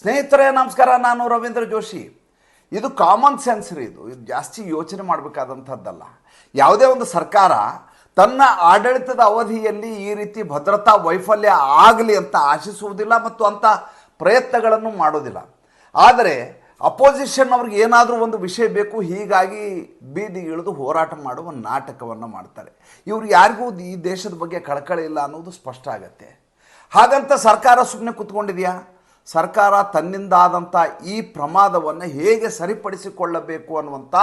ಸ್ನೇಹಿತರೆ, ನಮಸ್ಕಾರ. ನಾನು ರವೀಂದ್ರ ಜೋಶಿ. ಇದು ಕಾಮನ್ ಸೆನ್ಸ್ ರೀ ಇದು. ಇದು ಜಾಸ್ತಿ ಯೋಚನೆ ಮಾಡಬೇಕಾದಂಥದ್ದಲ್ಲ. ಯಾವುದೇ ಒಂದು ಸರ್ಕಾರ ತನ್ನ ಆಡಳಿತದ ಅವಧಿಯಲ್ಲಿ ಈ ರೀತಿ ಭದ್ರತಾ ವೈಫಲ್ಯ ಆಗಲಿ ಅಂತ ಆಶಿಸುವುದಿಲ್ಲ ಮತ್ತು ಅಂಥ ಪ್ರಯತ್ನಗಳನ್ನು ಮಾಡೋದಿಲ್ಲ. ಆದರೆ ಅಪೋಸಿಷನ್ ಅವ್ರಿಗೆ ಏನಾದರೂ ಒಂದು ವಿಷಯ ಬೇಕು, ಹೀಗಾಗಿ ಬೀದಿ ಇಳಿದು ಹೋರಾಟ ಮಾಡುವ ನಾಟಕವನ್ನು ಮಾಡ್ತಾರೆ. ಇವರು ಯಾರಿಗೂ ಈ ದೇಶದ ಬಗ್ಗೆ ಕಳಕಳಿ ಇಲ್ಲ ಅನ್ನೋದು ಸ್ಪಷ್ಟ ಆಗತ್ತೆ. ಹಾಗಂತ ಸರ್ಕಾರ ಸುಮ್ಮನೆ ಕೂತ್ಕೊಂಡಿದೆಯಾ? ಸರ್ಕಾರ ತನ್ನಿಂದಾದಂಥ ಈ ಪ್ರಮಾದವನ್ನು ಹೇಗೆ ಸರಿಪಡಿಸಿಕೊಳ್ಳಬೇಕು ಅನ್ನುವಂಥ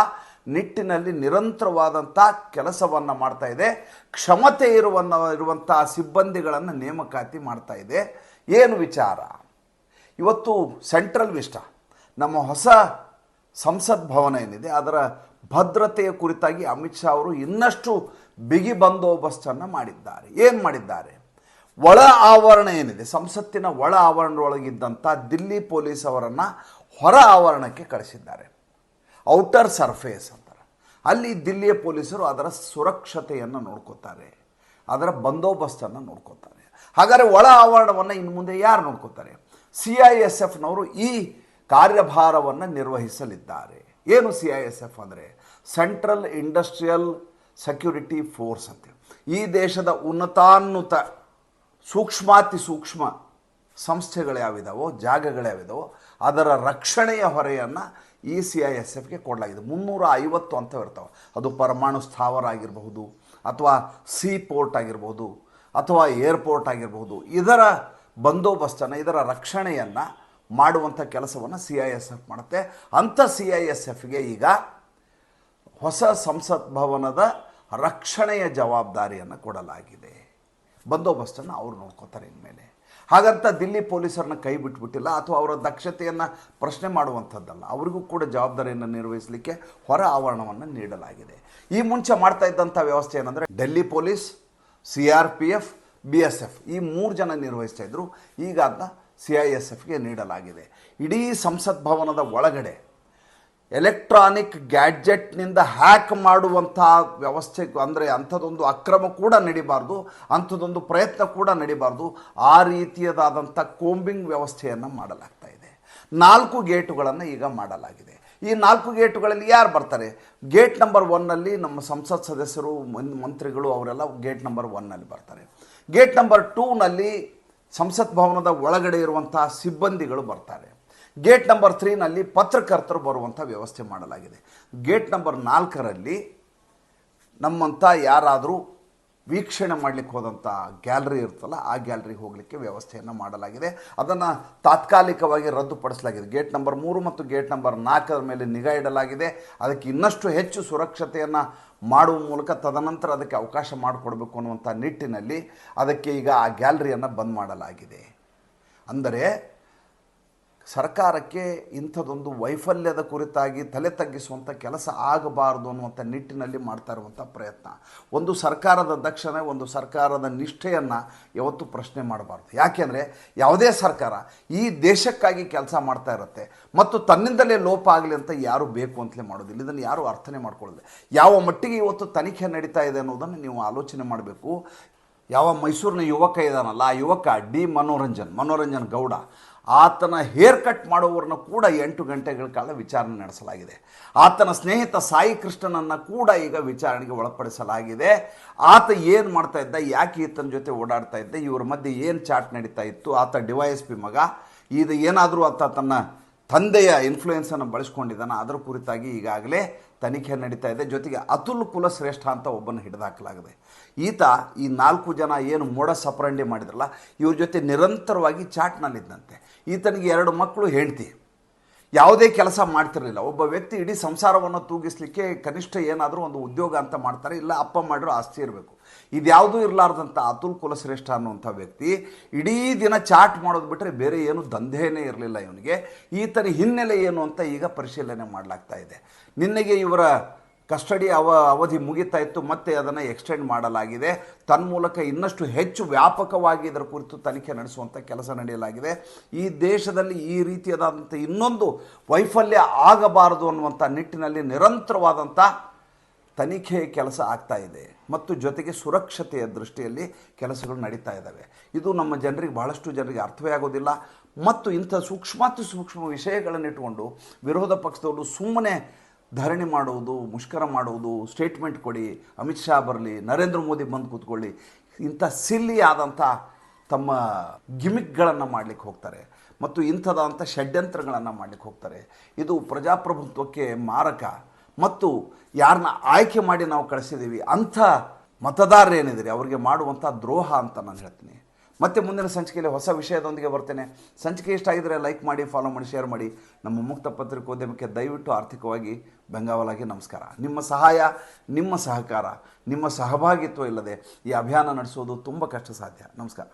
ನಿಟ್ಟಿನಲ್ಲಿ ನಿರಂತರವಾದಂಥ ಕೆಲಸವನ್ನು ಮಾಡ್ತಾ ಇದೆ. ಕ್ಷಮತೆ ಇರುವ ಇರುವಂಥ ಸಿಬ್ಬಂದಿಗಳನ್ನು ನೇಮಕಾತಿ ಮಾಡ್ತಾ ಇದೆ. ಏನು ವಿಚಾರ? ಇವತ್ತು ಸೆಂಟ್ರಲ್ ವಿಷ್ಟ ನಮ್ಮ ಹೊಸ ಸಂಸತ್ ಭವನ ಏನಿದೆ, ಅದರ ಭದ್ರತೆಯ ಕುರಿತಾಗಿ ಅಮಿತ್ ಶಾ ಅವರು ಇನ್ನಷ್ಟು ಬಿಗಿ ಬಂದೋಬಸ್ತನ್ನು ಮಾಡಿದ್ದಾರೆ. ಏನು ಮಾಡಿದ್ದಾರೆ? ಒಳ ಆವರಣ ಏನಿದೆ? ಸಂಸತ್ತಿನ ಒಳ ಆವರಣದೊಳಗಿದ್ದಂಥ ದಿಲ್ಲಿ ಪೊಲೀಸ್ ಅವರನ್ನು ಹೊರ ಆವರಣಕ್ಕೆ ಕಳಿಸಿದ್ದಾರೆ. ಔಟರ್ ಸರ್ಫೇಸ್ ಅಂತಾರೆ ಅಲ್ಲಿ ದಿಲ್ಲಿಯ ಪೊಲೀಸರು ಅದರ ಸುರಕ್ಷತೆಯನ್ನು ನೋಡ್ಕೋತಾರೆ. ಅದರ ಬಂದೋಬಸ್ತನ್ನು ನೋಡ್ಕೋತಾರೆ. ಹಾಗಾದರೆ ಒಳ ಆವರಣವನ್ನು ಇನ್ನು ಮುಂದೆ ಯಾರು ನೋಡ್ಕೋತಾರೆ? ಸಿ ಐ ಎಸ್ ಎಫ್ನವರು ಈ ಕಾರ್ಯಭಾರವನ್ನು ನಿರ್ವಹಿಸಲಿದ್ದಾರೆ. ಏನು ಸಿ ಐ ಎಸ್ ಎಫ್ ಅಂದರೆ? ಸೆಂಟ್ರಲ್ ಇಂಡಸ್ಟ್ರಿಯಲ್ ಸೆಕ್ಯೂರಿಟಿ ಫೋರ್ಸ್ ಅಂತ. ಈ ದೇಶದ ಉನ್ನತಾನ್ನುತ ಸೂಕ್ಷ್ಮಾತಿ ಸೂಕ್ಷ್ಮ ಸಂಸ್ಥೆಗಳು ಯಾವಿದಾವೋ ಜಾಗಗಳು ಯಾವಿದಾವೋ ಅದರ ರಕ್ಷಣೆಯ ಹೊರೆಯನ್ನು ಇ ಸಿ ಐ ಎಸ್ ಎಫ್ಗೆ ಕೊಡಲಾಗಿದೆ. ಮುನ್ನೂರ ಐವತ್ತು ಅಂತ ಇರ್ತಾವೆ ಅದು ಪರಮಾಣು ಸ್ಥಾವರ ಆಗಿರಬಹುದು, ಅಥವಾ ಸಿ ಪೋರ್ಟ್ ಆಗಿರ್ಬೋದು ಅಥವಾ ಏರ್ಪೋರ್ಟ್ ಆಗಿರಬಹುದು. ಇದರ ಬಂದೋಬಸ್ತನ್ನು, ಇದರ ರಕ್ಷಣೆಯನ್ನು ಮಾಡುವಂಥ ಕೆಲಸವನ್ನು ಸಿ ಐ ಎಸ್ ಎಫ್ ಮಾಡುತ್ತೆ. ಅಂಥ ಸಿ ಐ ಎಸ್ ಎಫ್ಗೆ ಈಗ ಹೊಸ ಸಂಸತ್ ಭವನದ ರಕ್ಷಣೆಯ ಜವಾಬ್ದಾರಿಯನ್ನು ಕೊಡಲಾಗಿದೆ. ಬಂದೋಬಸ್ತನ್ನು ಅವ್ರು ನೋಡ್ಕೋತಾರೆ ಇನ್ಮೇಲೆ. ಹಾಗಂತ ದಿಲ್ಲಿ ಪೊಲೀಸರನ್ನ ಕೈ ಬಿಟ್ಬಿಟ್ಟಿಲ್ಲ ಅಥವಾ ಅವರ ದಕ್ಷತೆಯನ್ನು ಪ್ರಶ್ನೆ ಮಾಡುವಂಥದ್ದಲ್ಲ, ಅವರಿಗೂ ಕೂಡ ಜವಾಬ್ದಾರಿಯನ್ನು ನಿರ್ವಹಿಸಲಿಕ್ಕೆ ಹೊರ ಆವರಣವನ್ನು ನೀಡಲಾಗಿದೆ. ಈ ಮುಂಚೆ ಮಾಡ್ತಾ ಇದ್ದಂಥ ವ್ಯವಸ್ಥೆ ಏನಂದರೆ Delhi police, C R P F, B S F ಈ ಮೂರು ಜನ ನಿರ್ವಹಿಸ್ತಾ ಇದ್ದರು ಈಗ ಅದನ್ನ ಸಿ ಐ ಎಸ್ ಎಫ್ಗೆ ನೀಡಲಾಗಿದೆ. ಇಡೀ ಸಂಸತ್ ಭವನದ ಒಳಗಡೆ ಎಲೆಕ್ಟ್ರಾನಿಕ್ ಗ್ಯಾಡ್ಜೆಟ್ನಿಂದ ಹ್ಯಾಕ್ ಮಾಡುವಂಥ ವ್ಯವಸ್ಥೆ, ಅಂದರೆ ಅಂಥದ್ದೊಂದು ಅಕ್ರಮ ಕೂಡ ನಡಿಬಾರ್ದು, ಅಂಥದ್ದೊಂದು ಪ್ರಯತ್ನ ಕೂಡ ನಡಿಬಾರ್ದು. ಆ ರೀತಿಯದಾದಂಥ ಕೋಂಬಿಂಗ್ ವ್ಯವಸ್ಥೆಯನ್ನು ಮಾಡಲಾಗ್ತಾ ಇದೆ. ನಾಲ್ಕು ಗೇಟುಗಳನ್ನು ಈಗ ಮಾಡಲಾಗಿದೆ. ಈ ನಾಲ್ಕು ಗೇಟುಗಳಲ್ಲಿ ಯಾರು ಬರ್ತಾರೆ? ಗೇಟ್ ನಂಬರ್ ಒನ್ನಲ್ಲಿ ನಮ್ಮ ಸಂಸತ್ ಸದಸ್ಯರು ಮಂತ್ರಿಗಳು ಅವರೆಲ್ಲ ಗೇಟ್ ನಂಬರ್ ಒನ್ನಲ್ಲಿ ಬರ್ತಾರೆ. ಗೇಟ್ ನಂಬರ್ ಟೂನಲ್ಲಿ ಸಂಸತ್ ಭವನದ ಒಳಗಡೆ ಇರುವಂಥ ಸಿಬ್ಬಂದಿಗಳು ಬರ್ತಾರೆ. ಗೇಟ್ ನಂಬರ್ ತ್ರೀನಲ್ಲಿ ಪತ್ರಕರ್ತರು ಬರುವಂಥ ವ್ಯವಸ್ಥೆ ಮಾಡಲಾಗಿದೆ. ಗೇಟ್ ನಂಬರ್ ನಾಲ್ಕರಲ್ಲಿ ನಮ್ಮಂಥ ಯಾರಾದರೂ ವೀಕ್ಷಣೆ ಮಾಡಲಿಕ್ಕೆ ಹೋದಂಥ ಗ್ಯಾಲರಿ ಇರ್ತಲ್ಲ ಆ ಗ್ಯಾಲರಿಗೆ ಹೋಗಲಿಕ್ಕೆ ವ್ಯವಸ್ಥೆಯನ್ನು ಮಾಡಲಾಗಿದೆ. ಅದನ್ನು ತಾತ್ಕಾಲಿಕವಾಗಿ ರದ್ದುಪಡಿಸಲಾಗಿದೆ. ಗೇಟ್ ನಂಬರ್ ಮೂರು ಮತ್ತು ಗೇಟ್ ನಂಬರ್ ನಾಲ್ಕರ ಮೇಲೆ ನಿಗಾ ಇಡಲಾಗಿದೆ. ಅದಕ್ಕೆ ಇನ್ನಷ್ಟು ಹೆಚ್ಚು ಸುರಕ್ಷತೆಯನ್ನು ಮಾಡುವ ಮೂಲಕ ತದನಂತರ ಅದಕ್ಕೆ ಅವಕಾಶ ಮಾಡಿಕೊಡ್ಬೇಕು ಅನ್ನುವಂಥ ನಿಟ್ಟಿನಲ್ಲಿ ಅದಕ್ಕೆ ಈಗ ಆ ಗ್ಯಾಲರಿಯನ್ನು ಬಂದ್ ಮಾಡಲಾಗಿದೆ. ಅಂದರೆ ಸರ್ಕಾರಕ್ಕೆ ಇಂಥದ್ದೊಂದು ವೈಫಲ್ಯದ ಕುರಿತಾಗಿ ತಲೆ ತಗ್ಗಿಸುವಂಥ ಕೆಲಸ ಆಗಬಾರದು ಅನ್ನುವಂಥ ನಿಟ್ಟಿನಲ್ಲಿ ಮಾಡ್ತಾ ಇರುವಂಥ ಪ್ರಯತ್ನ. ಒಂದು ಸರ್ಕಾರದ ದಕ್ಷತೆ ಒಂದು ಸರ್ಕಾರದ ನಿಷ್ಠೆಯನ್ನು ಯಾವತ್ತೂ ಪ್ರಶ್ನೆ ಮಾಡಬಾರ್ದು. ಯಾಕೆಂದರೆ ಯಾವುದೇ ಸರ್ಕಾರ ಈ ದೇಶಕ್ಕಾಗಿ ಕೆಲಸ ಮಾಡ್ತಾ ಇರುತ್ತೆ ಮತ್ತು ತನ್ನಿಂದಲೇ ಲೋಪ ಆಗಲಿ ಅಂತ ಯಾರು ಬೇಕು ಅಂತಲೇ ಮಾಡೋದಿಲ್ಲ. ಇದನ್ನು ಯಾರು ಅರ್ಥನೆ ಮಾಡ್ಕೊಳ್ಳೋದಿಲ್ಲ. ಯಾವ ಮಟ್ಟಿಗೆ ಇವತ್ತು ತನಿಖೆ ನಡೀತಾ ಇದೆ ಅನ್ನೋದನ್ನು ನೀವು ಆಲೋಚನೆ ಮಾಡಬೇಕು. ಯಾವ ಮೈಸೂರಿನ ಯುವಕ ಇದ್ದಾನಲ್ಲ ಆ ಯುವಕ ಡಿ ಮನೋರಂಜನ್ ಮನೋರಂಜನ್ ಗೌಡ ಆತನ ಹೇರ್ ಕಟ್ ಮಾಡುವವರನ್ನು ಕೂಡ ಎಂಟು ಗಂಟೆಗಳ ಕಾಲ ವಿಚಾರಣೆ ನಡೆಸಲಾಗಿದೆ. ಆತನ ಸ್ನೇಹಿತ ಸಾಯಿ ಕೃಷ್ಣನನ್ನು ಕೂಡ ಈಗ ವಿಚಾರಣೆಗೆ ಒಳಪಡಿಸಲಾಗಿದೆ. ಆತ ಏನು ಮಾಡ್ತಾ ಇದ್ದ, ಯಾಕೆ ಈತನ ಜೊತೆ ಓಡಾಡ್ತಾ ಇದ್ದ, ಇವರ ಮಧ್ಯೆ ಏನು ಚಾಟ್ ನಡೀತಾ ಇತ್ತು, ಆತ ಡಿವೈಎಸ್ ಪಿ ಮಗ ಇದು ಏನಾದರೂ ಆತ ತನ್ನ ತಂದೆಯ ಇನ್ಫ್ಲೂಯೆನ್ಸನ್ನು ಬಳಸ್ಕೊಂಡಿದ್ದಾನೆ. ಅದರ ಕುರಿತಾಗಿ ಈಗಾಗಲೇ ತನಿಖೆ ನಡೀತಾ ಇದೆ. ಜೊತೆಗೆ ಅತುಲ್ ಕುಲಶ್ರೇಷ್ಠ ಅಂತ ಒಬ್ಬನ ಹಿಡಿದಾಕಲಾಗಿದೆ. ಈತ ಈ ನಾಲ್ಕು ಜನ ಏನು ಮೋಡ ಸಪರಂಡಿ ಮಾಡಿದ್ರಲ್ಲ, ಇವ್ರ ಜೊತೆ ನಿರಂತರವಾಗಿ ಚಾಟ್ನಲ್ಲಿದ್ದಂತೆ ಈತನಿಗೆ ಎರಡು ಮಕ್ಕಳು, ಹೆಂಡ್ತಿ. ಯಾವುದೇ ಕೆಲಸ ಮಾಡ್ತಿರಲಿಲ್ಲ. ಒಬ್ಬ ವ್ಯಕ್ತಿ ಇಡೀ ಸಂಸಾರವನ್ನು ತೂಗಿಸಲಿಕ್ಕೆ ಕನಿಷ್ಠ ಏನಾದರೂ ಒಂದು ಉದ್ಯೋಗ ಅಂತ ಮಾಡ್ತಾರೆ, ಇಲ್ಲ ಅಪ್ಪ ಮಾಡಿರೋ ಆಸ್ತಿ ಇರಬೇಕು. ಇದ್ಯಾವುದೂ ಇರಲಾರ್ದಂಥ ಅತುಲ್ ಕುಲಶ್ರೇಷ್ಠ ಅನ್ನುವಂಥ ವ್ಯಕ್ತಿ ಇಡೀ ದಿನ ಚಾಟ್ ಮಾಡೋದು ಬಿಟ್ಟರೆ ಬೇರೆ ಏನು ದಂಧೆಯೇ ಇರಲಿಲ್ಲ ಇವನಿಗೆ. ಈತನ ಹಿನ್ನೆಲೆ ಏನು ಅಂತ ಈಗ ಪರಿಶೀಲನೆ ಮಾಡಲಾಗ್ತಾ ಇದೆ. ನಿನ್ನೆಗೆ ಇವರ ಕಸ್ಟಡಿ ಅವ ಅವಧಿ ಮುಗಿತಾ ಇತ್ತು, ಮತ್ತೆ ಅದನ್ನು ಎಕ್ಸ್ಟೆಂಡ್ ಮಾಡಲಾಗಿದೆ. ತನ್ಮೂಲಕ ಇನ್ನಷ್ಟು ಹೆಚ್ಚು ವ್ಯಾಪಕವಾಗಿ ಇದರ ಕುರಿತು ತನಿಖೆ ನಡೆಸುವಂಥ ಕೆಲಸ ನಡೆಯಲಾಗಿದೆ. ಈ ದೇಶದಲ್ಲಿ ಈ ರೀತಿಯಾದಂಥ ಇನ್ನೊಂದು ವೈಫಲ್ಯ ಆಗಬಾರದು ಅನ್ನುವಂಥ ನಿಟ್ಟಿನಲ್ಲಿ ನಿರಂತರವಾದಂಥ ತನಿಖೆ ಕೆಲಸ ಆಗ್ತಾ ಇದೆ. ಮತ್ತು ಜೊತೆಗೆ ಸುರಕ್ಷತೆಯ ದೃಷ್ಟಿಯಲ್ಲಿ ಕೆಲಸಗಳು ನಡೀತಾ ಇದ್ದಾವೆ. ಇದು ನಮ್ಮ ಜನರಿಗೆ ಬಹಳಷ್ಟು ಜನರಿಗೆ ಅರ್ಥವೇ ಆಗೋದಿಲ್ಲ. ಮತ್ತು ಇಂಥ ಸೂಕ್ಷ್ಮಾತಿ ಸೂಕ್ಷ್ಮ ವಿಷಯಗಳನ್ನಿಟ್ಟುಕೊಂಡು ವಿರೋಧ ಪಕ್ಷದವರು ಸುಮ್ಮನೆ ಧರಣಿ ಮಾಡುವುದು, ಮುಷ್ಕರ ಮಾಡುವುದು ಸ್ಟೇಟ್ಮೆಂಟ್ ಕೊಡಿ, ಅಮಿತ್ ಶಾ ಬರಲಿ, ನರೇಂದ್ರ ಮೋದಿ ಬಂದು ಕೂತ್ಕೊಳ್ಳಿ, ಇಂಥ ಸಿಲ್ಲಿ ಆದಂಥ ತಮ್ಮ ಗಿಮಿಕ್ಗಳನ್ನು ಮಾಡಲಿಕ್ಕೆ ಹೋಗ್ತಾರೆ ಮತ್ತು ಇಂಥದಂಥ ಷಡ್ಯಂತ್ರಗಳನ್ನು ಮಾಡಲಿಕ್ಕೆ ಹೋಗ್ತಾರೆ. ಇದು ಪ್ರಜಾಪ್ರಭುತ್ವಕ್ಕೆ ಮಾರಕ. ಮತ್ತು ಯಾರನ್ನ ಆಯ್ಕೆ ಮಾಡಿ ನಾವು ಕಳಿಸಿದ್ದೀವಿ, ಅಂಥ ಮತದಾರರೇನಿದ್ರೆ ಅವರಿಗೆ ಮಾಡುವಂಥ ದ್ರೋಹ ಅಂತ ನಾನು ಹೇಳ್ತೀನಿ. ಮತ್ತೆ ಮುಂದಿನ ಸಂಚಿಕೆಯಲ್ಲಿ ಹೊಸ ವಿಷಯದೊಂದಿಗೆ ಬರ್ತೇನೆ. ಸಂಚಿಕೆ ಇಷ್ಟ ಆಗಿದ್ರೆ ಲೈಕ್ ಮಾಡಿ ಫಾಲೋ ಮಾಡಿ ಶೇರ್ ಮಾಡಿ. ನಮ್ಮ ಮುಕ್ತ ಪತ್ರಿಕೋದ್ಯಮಕ್ಕೆ ದಯವಿಟ್ಟು ಆರ್ಥಿಕವಾಗಿ ಬೆಂಗಾವಲಾಗಿ ನಮಸ್ಕಾರ. ನಿಮ್ಮ ಸಹಾಯ, ನಿಮ್ಮ ಸಹಕಾರ, ನಿಮ್ಮ ಸಹಭಾಗಿತ್ವ ಇಲ್ಲದೆ ಈ ಅಭಿಯಾನ ನಡೆಸೋದು ತುಂಬ ಕಷ್ಟ ಸಾಧ್ಯ ನಮಸ್ಕಾರ.